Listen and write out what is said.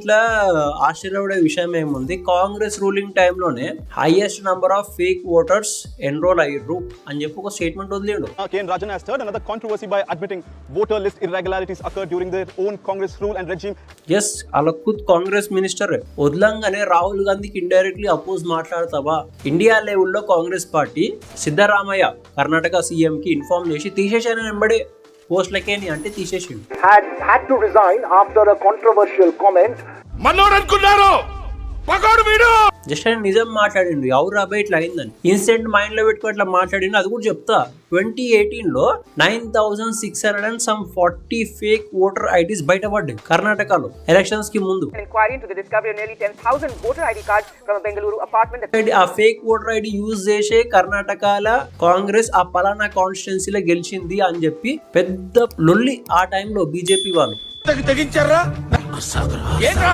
ఇట్లా ఆశ్చర్యపడే విషయం ఏముంది కాంగ్రెస్ రూలింగ్ టైంలోనే highest number of fake voters enroll అయ్యారు అని చెప్పి ఒక స్టేట్మెంట్ వదిలేడు. N. Rajan has stirred another controversy by admitting voter list irregularities occurred during their own Congress rule and regime. Yes అలా ఖుద్ కాంగ్రెస్ మినిస్టర్ వదలంగానే రాహుల్ గాంధీకి ఇండైరెక్ట్లీ అపోజ్ మాట్లాడతావా ఇండియా లెవెల్లో Congress party Siddaramaiah Karnataka CM కి inform చేసి తీసేసాను వెంబడే పోస్ట్లకేని అంటే తీసేసిండు had had to resign after a controversial comment మనోడు అనుకున్నారు జస్ట్ ఆయన నిజం మాట్లాడిండు. ఎవరు అబ్బాయి ఇట్లా అయిందని. ఇన్సిడెంట్ మైండ్లో పెట్టుకో ఇట్లా మాట్లాడిండు. అది కూడా చెప్తా. ట్వంటీ ఎయిటీన్లో nine thousand six hundred and some forty fake voter IDs బయటపడ్డాయి కర్ణాటకలో ఎలక్షన్స్కి ముందు. An inquiry into the discovery of nearly 10,000 voter ID cards from a Bengaluru apartment that ఆ ఫేక్ ఓటర్ ఐడి యూజ్ చేసే కర్ణాటకల కాంగ్రెస్ ఆ పలానా కాన్స్టిట్యున్సీలో గెలిచింది అని చెప్పి పెద్ద లొల్లి ఆ టైంలో బీజేపీ వాళ్ళు. తెగించారా?